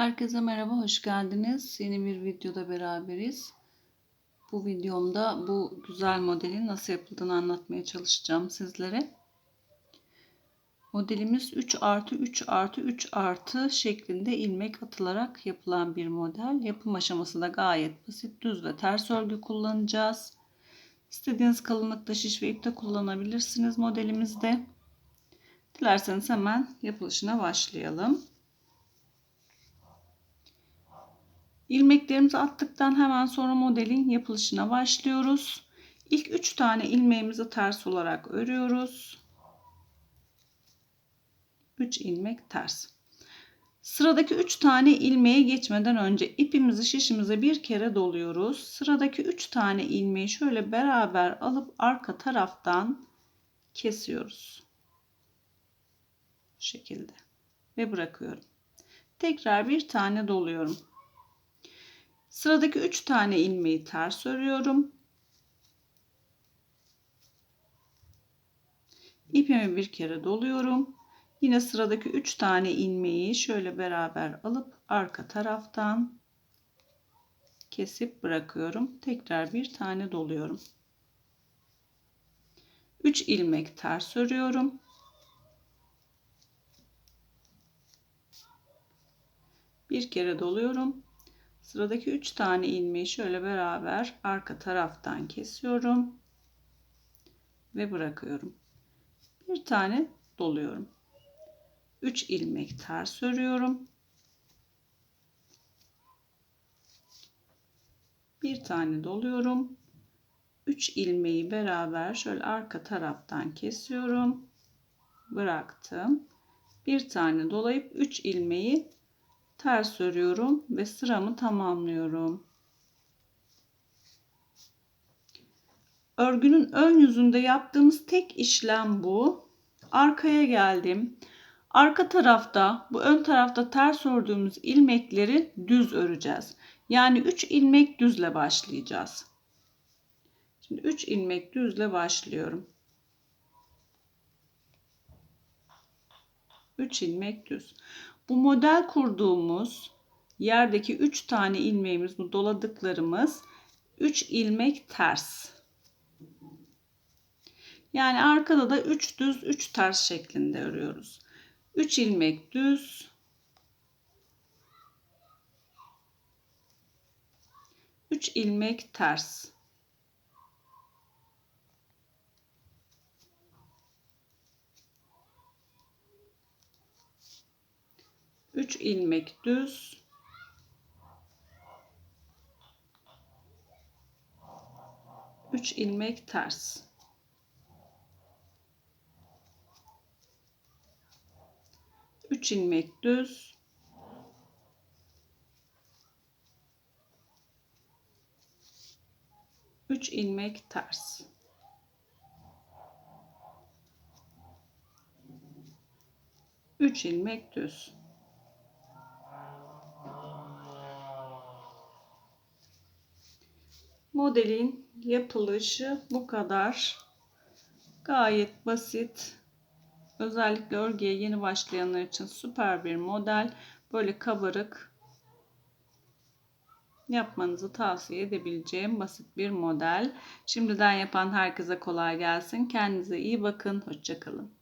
Herkese merhaba, hoş geldiniz. Yeni bir videoda beraberiz. Bu videomda bu güzel modelin nasıl yapıldığını anlatmaya çalışacağım sizlere. Modelimiz 3 artı 3 artı 3 artı şeklinde ilmek atılarak yapılan bir model. Yapım aşaması da gayet basit. Düz ve ters örgü kullanacağız. İstediğiniz kalınlıkta şiş ve ipte kullanabilirsiniz modelimizde. Dilerseniz hemen yapılışına başlayalım. İlmeklerimizi attıktan hemen sonra modelin yapılışına başlıyoruz. İlk 3 tane ilmeğimizi ters olarak örüyoruz. 3 ilmek ters. Sıradaki 3 tane ilmeğe geçmeden önce ipimizi şişimize bir kere doluyoruz. Sıradaki 3 tane ilmeği şöyle beraber alıp arka taraftan kesiyoruz. Bu şekilde ve bırakıyorum. Tekrar bir tane doluyorum. Sıradaki 3 tane ilmeği ters örüyorum. İpimi bir kere doluyorum. Yine sıradaki 3 tane ilmeği şöyle beraber alıp arka taraftan kesip bırakıyorum. Tekrar bir tane doluyorum. 3 ilmek ters örüyorum. Bir kere doluyorum. Sıradaki 3 tane ilmeği şöyle beraber arka taraftan kesiyorum ve bırakıyorum. Bir tane doluyorum. 3 ilmek ters örüyorum. Bir tane doluyorum. 3 ilmeği beraber şöyle arka taraftan kesiyorum. Bıraktım. Bir tane dolayıp 3 ilmeği ters örüyorum ve sıramı tamamlıyorum. Örgünün ön yüzünde yaptığımız tek işlem bu. Arkaya geldim. Arka tarafta bu ön tarafta ters ördüğümüz ilmekleri düz öreceğiz. Yani 3 ilmek düzle başlayacağız. Şimdi 3 ilmek düzle başlıyorum. 3 ilmek düz. Bu model kurduğumuz yerdeki 3 tane ilmeğimiz bu doladıklarımız 3 ilmek ters. Yani arkada da 3 düz 3 ters şeklinde örüyoruz. 3 ilmek düz 3 ilmek ters. 3 ilmek düz. Üç ilmek ters. Üç ilmek düz. Üç ilmek ters. Üç ilmek düz Modelin yapılışı bu kadar. Gayet basit. Özellikle örgüye yeni başlayanlar için süper bir model. Böyle kabarık yapmanızı tavsiye edebileceğim basit bir model. Şimdiden yapan herkese kolay gelsin. Kendinize iyi bakın. Hoşçakalın.